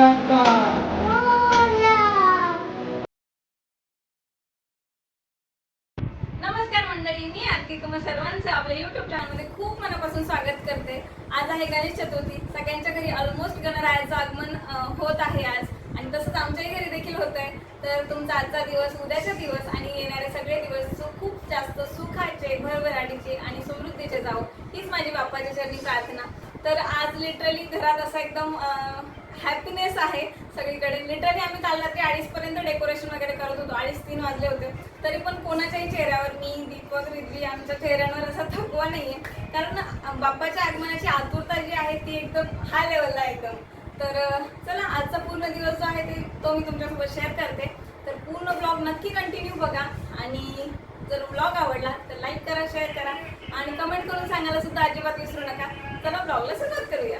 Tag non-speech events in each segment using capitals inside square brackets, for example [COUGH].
तिरंगा नमस्कार मंडळी मी आरती तुम्हा सर्वांचं आपल्या युट्यूब चॅनलमध्ये खूप मनापासून स्वागत करते. आज आहे गणेश चतुर्थी. सगळ्यांच्या घरी ऑलमोस्ट गणरायाचं आगमन होत आहे आज. आणि तसंच आमच्याही घरी देखील होत आहे तर तुमचा आजचा दिवस उद्याचा दिवस आणि येणारे सगळे दिवस खूप जास्त सुखाचे भरभराटीचे आणि समृद्धीचे जावो. हीच माझी बाप्पाच्या चरणी प्रार्थना. तर आज लिटरली घरात असा एकदम हॅपीनेस आहे. सगळीकडे लिटरली आम्ही काल रात्री अडीचपर्यंत डेकोरेशन वगैरे करत होतो. अडीच तीन वाजले होते. तरी पण कोणाच्याही चेहऱ्यावर मी दीपक रिद्वी आमच्या चेहऱ्यावर असा थकवा नाही आहे कारण बाप्पाच्या आगमनाची आतुरता जी आहे ती एकदम हाय लेवलला एकदम. तर चला आजचा पूर्ण दिवस जो आहे ते तो मी तुमच्यासोबत शेअर करते. तर पूर्ण ब्लॉग नक्की कंटिन्यू बघा. आणि जर ब्लॉग आवडला तर लाईक करा शेअर करा. आणि कमेंट करून सांगायला सुद्धा अजिबात विसरू नका. चला ब्लॉगला सुरुवात करूया.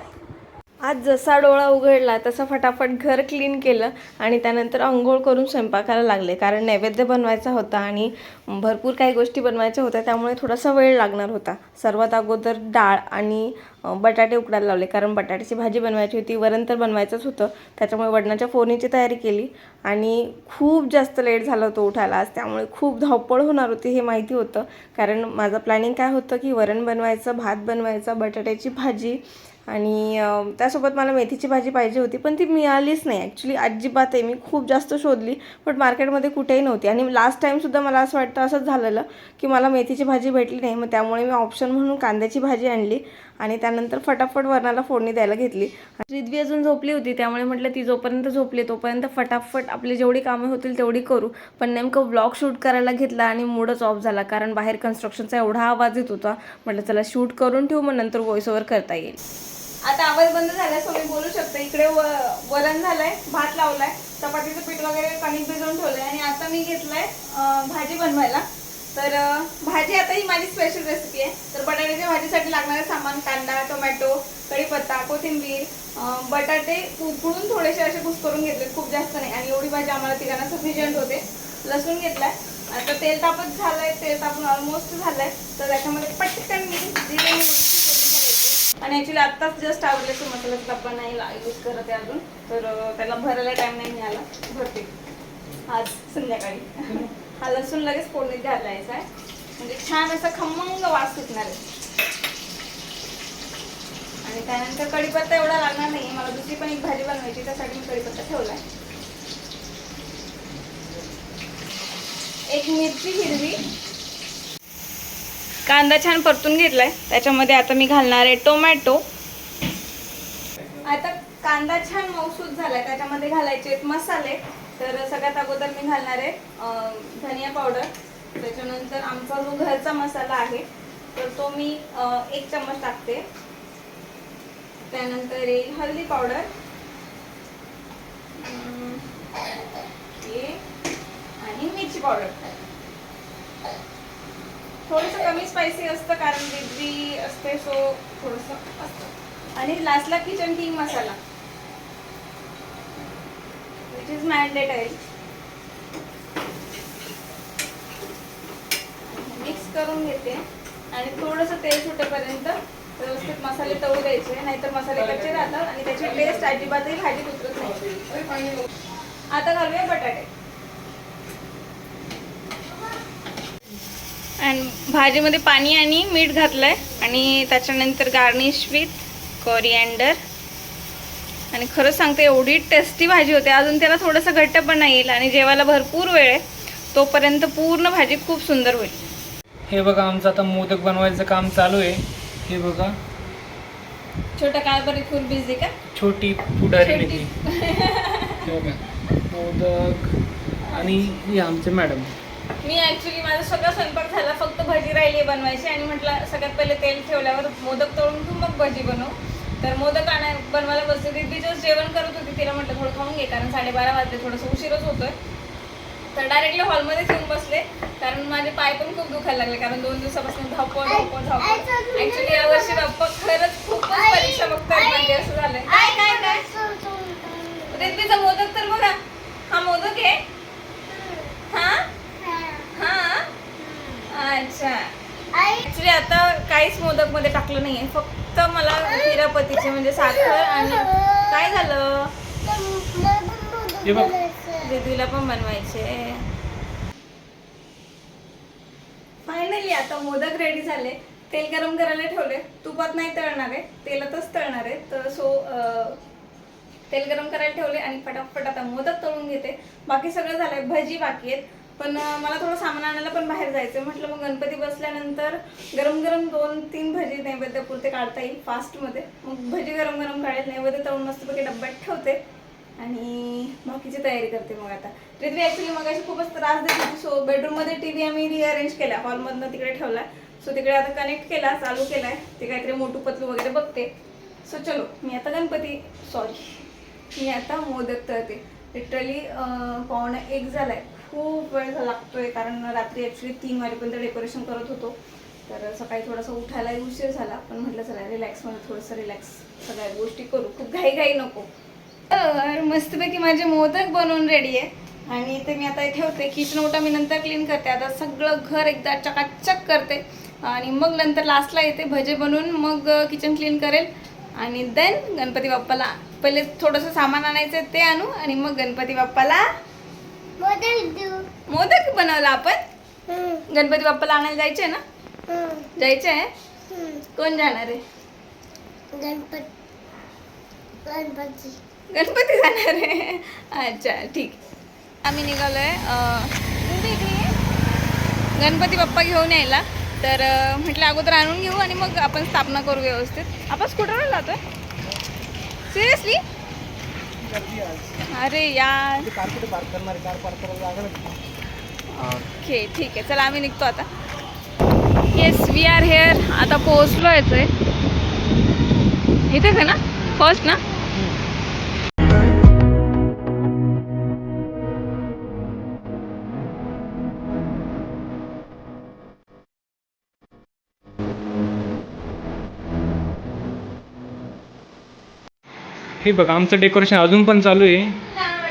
आज जसा डोळा उघडला तसं फटाफट घर क्लीन केलं आणि त्यानंतर आंघोळ करून स्वयंपाकाला लागले. कारण नैवेद्य बनवायचा होता आणि भरपूर काही गोष्टी बनवायच्या होत्या त्यामुळे थोडासा वेळ लागणार होता. सर्वात अगोदर डाळ आणि बटाटे उकडायला लावले. कारण बटाट्याची भाजी बनवायची होती वरण तर बनवायचंच होतं. त्याच्यामुळे वडणाच्या फोडणीची तयारी केली आणि खूप जास्त लेट झालं होतं उठायला. आज त्यामुळे खूप धावपळ होणार होती हे माहिती होतं. कारण माझं प्लॅनिंग काय होतं की वरण बनवायचं भात बनवायचं बटाट्याची भाजी आणि त्यासोबत मला मेथीची भाजी पाहिजे होती पण ती मिळालीच नाही. ॲक्च्युली अजिबात आहे. मी खूप जास्त शोधली पण मार्केटमध्ये कुठेही नव्हती. आणि लास्ट टाईमसुद्धा मला असं वाटतं असंच झालेलं की मला मेथीची भाजी भेटली नाही. मग त्यामुळे मी ऑप्शन म्हणून कांद्याची भाजी आणली. आणि त्यानंतर फटाफट वरणाला फोडणी द्यायला घेतली. रिद्वी अजून झोपली होती त्यामुळे म्हटलं ती जोपर्यंत झोपली तोपर्यंत फटाफट आपली जेवढी कामं होतील तेवढी करू. पण नेमकं ब्लॉग शूट करायला घेतला आणि मूडच ऑफ झाला कारण बाहेर कन्स्ट्रक्शनचा एवढा आवाज येत होता. म्हटलं चला शूट करून ठेवू मग नंतर व्हॉइस ओव्हर करता येईल. आता आवाज बंद झाला सो मी बोलू शकते इकडे व- वरण झालंय भात लावलाय. चपातीचं पीठ वगैरे कणिक भिजवून ठेवलंय. आणि आता मी घेतलंय भाजी बनवायला. तर भाजी आता ही माझी स्पेशल रेसिपी आहे. तर बटाट्याच्या भाजीसाठी लागणारे सामान कांदा टोमॅटो कढीपत्ता कोथिंबीर बटाटे उकळून थोडेसे असे कुस करून घेतले खूप जास्त नाही. आणि एवढी भाजी आम्हाला तिघांना सफिशियंट होते. लसूण घेतलाय. आता तेल तापत झालंय. तेल तापून ऑलमोस्ट झालंय. तर त्याच्यामध्ये पटकन मी जिरे आणि ॲक्च्युली आत्ताच जस्ट आवडले तर मसाल्याचा डब्बा नाही यूज करत आहे अजून. तर त्याला भरायला टाइम नाही मिळाला. भरते. आज संध्याकाळी. [LAUGHS] हा लसूण लगेच फोडणीत घालायचा आहे. म्हणजे छान असा खमंग वास सुटणार आहे. आणि त्यानंतर कढीपत्ता एवढा लागणार नाही मला दुसरी पण एक भाजी बनवायची त्यासाठी मी कढीपत्ता ठेवलाय. एक मिरची हिरवी. कांदा छान परतून घेतलाय. त्याच्यामध्ये आता मी घालणार आहे टोमॅटो. आता कांदा छान मौसूद झालाय. त्याच्यामध्ये घालायचे मसाले. तर सगळ्यात अगोदर मी घालणार आहे धनिया पावडर त्याच्यानंतर आमचा जो घरचा मसाला आहे तर तो मी एक चम्मच टाकते. त्यानंतर येईल हळदी पावडर हे आणि मिरची पावडर थोडंसं कमी स्पायसी असतं कारण डिग्री असते सो थोडंसं असतं. आणि लास्टला kitchen king masala. Which is आहे मिक्स करून घेते. आणि थोडंसं तेल सुटेपर्यंत व्यवस्थित मसाले तळू द्यायचे. नाहीतर मसाले कच्चे राहतात आणि त्याची टेस्ट अजिबातही भाजीत उतरत नाही. आता घालूया बटाटे. आणि भाजीमध्ये पाणी आणि मीठ घातलंय. आणि त्याच्यानंतर गार्निश विथ कोरिअँडर आणि खरंच सांगते एवढी टेस्टी भाजी होते. अजून त्याला थोडंसं घट्टपणा येईल आणि जेवायला भरपूर वेळ आहे. तोपर्यंत पूर्ण भाजी खूप सुंदर होईल. हे बघा आमचं आता मोदक बनवायचं काम चालू आहे. हे बघा. छोट्या काळबरी फुल बिझी का? छोटी पुढारी छोटी. हे बघा मोदक. आणि हे आमचे मॅडम. मी ऍक्च्युली माझा सगळा स्वयंपाक झाला फक्त भजी राहिली बनवायची. आणि म्हटलं सगळ्यात पहिले तेल ठेवल्यावर मोदक तळून मग भजी बनव. तर मोदक आणाय बनवायला बसते. ती जस्ट जेवण करत होती तिला म्हटलं थोडं खाऊन घे कारण साडेबारा वाजले थोडंसं उशीरच होतोय. तर डायरेक्टली हॉलमध्येच येऊन बसले कारण माझे पाय पण खूप दुखायला लागले कारण दोन दिवसापासून धावपळ धावपळ धावपळ. ऍक्च्युली यावर्षी धावपळ खरंच खूपच परीक्षा बघतायत म्हणजे असं झालंय काय काय काय रेल्वेचा मोदक तर बघा हा मोदक आहे हा हा अच्छा ऍक्च्युली आता काहीच मोदकमध्ये टाकलं नाहीये फक्त मला हिरापतीचे म्हणजे साखर आणि काय झालं हे बघ दीदीला पण बनवायचे. फायनली आता मोदक रेडी झाले. तेल गरम करायला ठेवले. तुपात नाही तळणार आहे. तेलातच तळणार आहे. तर सो तेल गरम करायला ठेवले आणि फटाफट आता मोदक तळून घेते. बाकी सगळं झालंय. भजी बाकी आहेत. पण मला थोडं सामान आणायला पण बाहेर जायचं म्हटलं मग गणपती बसल्यानंतर गरम गरम दोन तीन भजी नैवेद्यापुरते काढता येईल फास्टमध्ये मग भजी गरम गरम काढेल. नैवेद्य तळून मस्तपैकी डब्यात ठेवते. आणि बाकीची तयारी करते मग आता. रिद्वी ॲक्च्युली मग अशी खूपच त्रास देत होती. सो बेडरूममध्ये टी व्ही आम्ही रिअरेंज केला. हॉलमधनं तिकडे ठेवला. सो तिकडे आता कनेक्ट केला चालू केलाय. ते काहीतरी मोठू पतलू वगैरे बघते. सो चलो मी आता गणपती सॉरी मी आता मोदक तळते. लिटरली पाहुणं एक झालाय. खूप वेळ लागतोय कारण रात्री ॲक्च्युली तीन वाजेपर्यंत डेकोरेशन करत होतो. तर सकाळी थोडासा उठायला उशीर झाला. पण म्हटलं चला रिलॅक्समध्ये थोडंसं रिलॅक्स सगळ्या गोष्टी करू. खूप घाई घाई नको. तर मस्तपैकी माझे मोदक बनवून रेडी आहे. आणि ते मी आता ठेवते. किचन ओटा मी नंतर क्लीन करते. आता सगळं घर एकदा चकाचक करते. आणि मग नंतर लास्टला येते भजे बनवून. मग किचन क्लीन करेल. आणि देन गणपती बाप्पाला पहिले थोडंसं सामान आणायचं ते आणू. आणि मग गणपती बाप्पाला मोदक बनवला आपण? गणपती बाप्पाला आणायला जायचे ना? जायचं आहे कोण जाणार आहे? गणपती गणपती. गणपती जाणार आहे. अच्छा ठीक. आम्ही कुठे इकडे ये? गणपती बाप्पा घेऊन यायला. तर म्हटलं अगोदर आणून घेऊ आणि मग आपण स्थापना करू व्यवस्थित. आपण स्कूटरवर जातोय? सिरियसली अरे यार. ओके ठीक आहे. चला आम्ही निघतो आता. येस वी आर हेअर आता पोहोचलो आहे इथेच आहे ना? फर्स्ट ना? हे बघ आमचं डेकोरेशन अजून पण चालू आहे.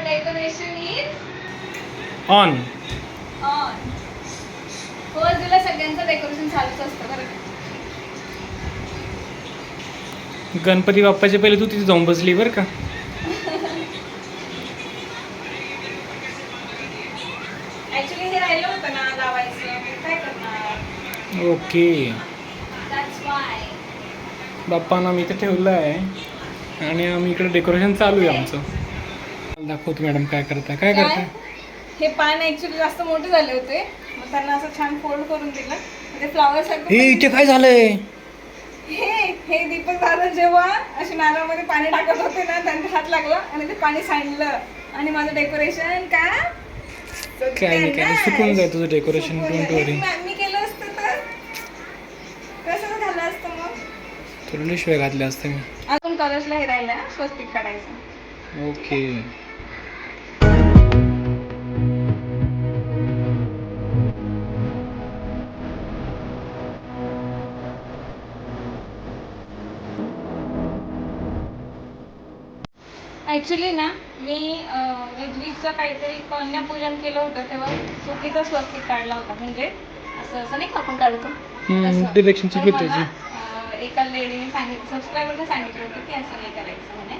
Decoration is on on first दिला सगळ्यांचं डेकोरेशन चालूच असतं बरं का? गणपती बाप्पाच्या पहिले तू तिथे जाऊन बसली बरं का. ना ओके वाय बाप्पांना मी इथे ठेवलं आहे आणि आम्ही इकडे डेकोरेशन चालू आहे आमचं. दाखवतो मॅडम काय करताय काय करताय? हे पान ऍक्च्युली जास्त मोठे झाले होते. मग त्यांना असं छान फोल्ड करून दिलं. ते फ्लावर सारखं हे इथे काय झालंय? हे हे दीपक दादा जेव्हा असे नारळामध्ये पाणी टाकत होते ना त्यांचा हात लागला आणि ते पाणी सांडलं. आणि माझं डेकोरेशन का काय नाही काय सुकून जाय तुझं डेकोरेशन डोंट. वरी मी केलं असतं तर? कसं झालं असतं मग? तुला शिवाय घातले असते मी. कलर्सला हे राहिलं ना स्वस्तिक काढायचं. ओके. ऍक्च्युली ना मी वेजवीचं काहीतरी कन्यापूजन केलं होतं तेव्हा चुकीचा स्वस्तिक काढला होता. म्हणजे असं असं नाही का आपण काढतो? हम्म, तसं. एका लेडीने सांगितलं सबस्क्रायबरने सांगितलं होतं की असं नाही करायचं म्हणे.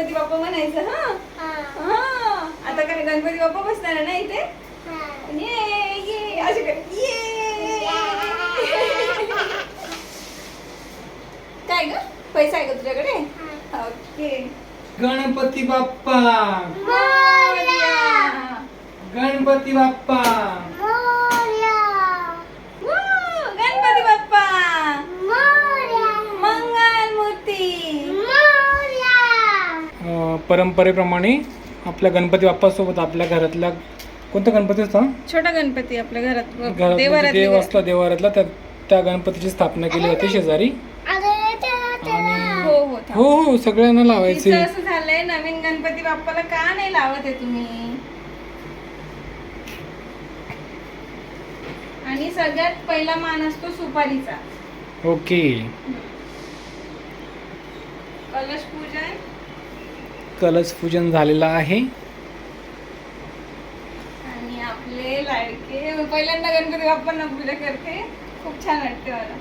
गणपती बाप्पा म्हणायचं हा? हा. आता काय गणपती बाप्पा बसणार आहे ना इथे? ये ये. असे कर ये. काय ग? पैसा आहे का तुझ्याकडे? ओके. गणपती बाप्पा. मोरया. गणपती बाप्पा वू, गणपती बाप्पा मंगल मूर्ती अं, परंपरेप्रमाणे आपल्या गणपती बाप्पासोबत आपल्या घरातल्या कोणता गणपती असतो छोटा गणपती आपल्या घरात घरात म्हणजे देवारातली देव असला देवारातला त्या त्या गणपतीची स्थापना केली जाते शेजारी. आणि हो हो थांब. हो हो सगळ्यांना लावायचे. तिचं असं झालंय नवीन गणपती बाप्पाला का नाही लावत आहे तुम्ही? आणि सगळ्यात पहिला मान असतो सुपारीचा. ओके. कलश पूजन. कलश पूजन झालेलं आहे. आणि आपले लाडके पहिल्यांदा गणपती बाप्पांना पूजा करते. खूप छान वाटते मला.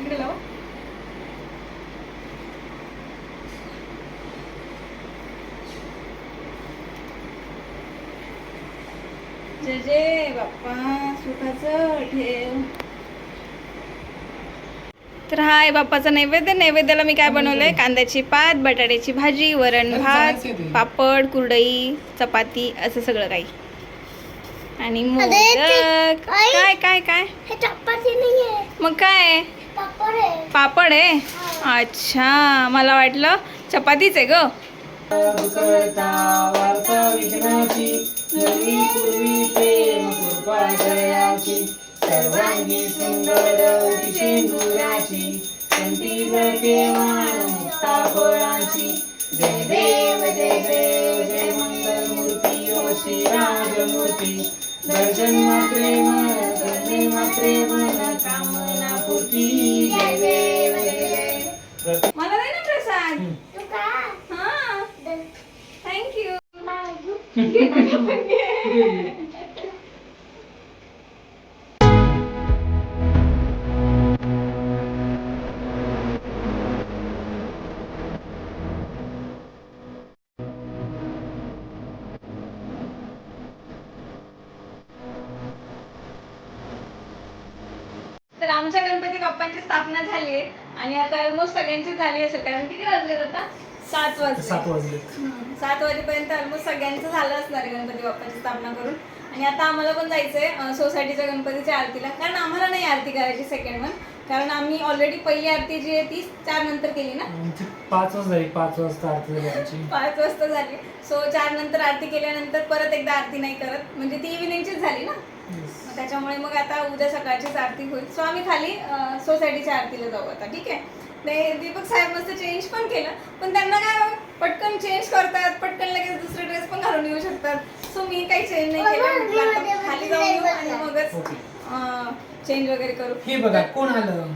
इकडे लाव. जय जय बाप्पा सुखाचं ठेव. तर हा आहे बाप्पाचा नैवेद्य नैवेद्याला मी काय बनवलंय? कांद्याची पात बटाट्याची भाजी वरण भात पापड कुरडई चपाती असं सगळं काही. आणि मोदक. काय काय काय? हे आहे मग काय? पापड आहे. पापड आहे? अच्छा मला वाटलं चपातीच आहे ग. सर्वांगी सुंदर शेंदुराची संती जळके मुक्ता फळाची जय देव जय देव जय मंगल मूर्ती ओ श्री राजमूर्ती दर्शन मात्रे मन करणे मात्रे मन कामना पूर्ती. जय देव जय देव. मला नाही ना प्रसाद. तू का? हा. थँक्यू [LAUGHS] [LAUGHS] तर आमच्या गणपती बाप्पांची स्थापना झाली आहे. आणि आता ऑलमोस्ट सगळ्यांची झाली असेल. कारण किती वाजले आता? सात वाजले. सात वाजले. सात वाजेपर्यंत ऑलमोस्ट सगळ्यांचं झालं असणार आहे गणपती बाप्पाची स्थापना करून. आणि आता आम्हाला पण जायचंय सोसायटीच्या गणपतीच्या आरतीला. कारण आम्हाला नाही आरती करायची सेकंड वन कारण आम्ही ऑलरेडी पहिली आरती जी आहे ती चार नंतर केली ना? पाच वाजता झाली पाच वाजता आरती झाली आमची. पाच वाजता झाली. सो चार नंतर आरती केल्यानंतर परत एकदा आरती नाही करत. म्हणजे ती इव्हिनिंगचीच झाली ना? मग त्याच्यामुळे मग आता उद्या सकाळचीच आरती होईल. सो आम्ही खाली अं, सोसायटीच्या आरतीला जाऊ आता ठीक आहे? ते दीपक साहेब मस्त चेंज पण केलं. पण त्यांना काय हो, पटकन चेंज करतात पटकन लगेच दुसरे ड्रेस पण घालून येऊ शकतात. सो मी काही चेंज नाही केलं. म्हटलं आता खाली जाऊन येऊ आणि मगच चेंज वगैरे करू. हे बघा कोण आलं?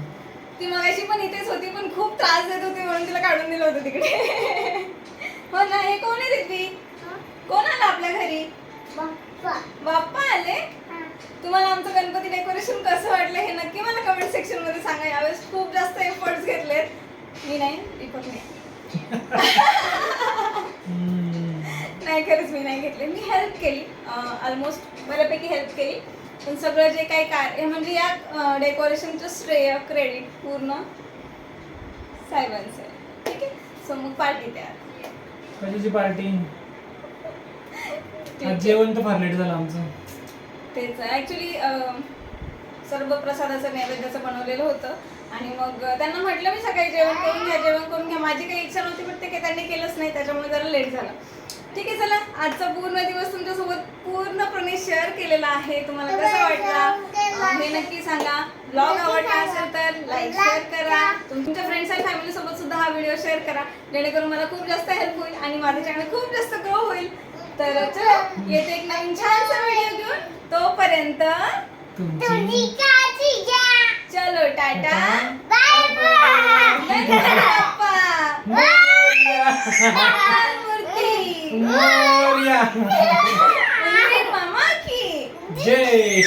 ती मगाशी पण इथेच होती पण खूप त्रास देत होती म्हणून तिला काढून दिलं होतं तिकडे. हो ना हे कोण आहे दिदी कोण आलं आपल्या घरी? बाप्पा. बाप्पा आले? तुम्हाला आमचं गणपती डेकोरेशन कसं वाटलं हे नक्की मला कमेंट सेक्शनमध्ये सांगा. यावेळेस खूप जास्त एफर्ट्स घेतलेत. मी नाही दीपक नाही. नाही खरंच मी नाही घेतले. मी हेल्प केली. ऑलमोस्ट बऱ्यापैकी हेल्प केली. पण सगळं जे काही कार्य म्हणजे या डेकोरेशनचं श्रेय क्रेडिट पूर्ण साहेबांचं आहे. ठीक आहे? सो मग पार्टी तयार कशाची पार्टी आज जेवण तर फार लेट झालं आमचं. तेच ॲक्च्युली सर्व प्रसादाचं नैवेद्याचं बनवलेलं होतं. आणि मग त्यांना म्हटलं मी सकाळी जेवण करून घ्या जेवण करून घ्या. माझी काही इच्छा नव्हती पण ते काही त्यांनी केलंच नाही. त्याच्यामुळे जरा लेट झालं. ठीक आहे चला. आजचा पूर्ण दिवस तुमच्यासोबत पूर्णपणे शेअर केलेला आहे. तुम्हाला कसं वाटलं? अं, हे नक्की सांगा. ब्लॉग आवडला असेल तर लाईक शेअर करा. तुमच्या फ्रेंड्स आणि फॅमिली सोबत सुद्धा हा व्हिडिओ शेअर करा. जेणेकरून मला खूप जास्त हेल्प होईल आणि माझं चॅनल खूप जास्त ग्रो होईल. तर चला येते एक नवीन छानसा व्हिडिओ घेऊन. तोपर्यंत चलो टाटा. बाय. बाय मोरया. जय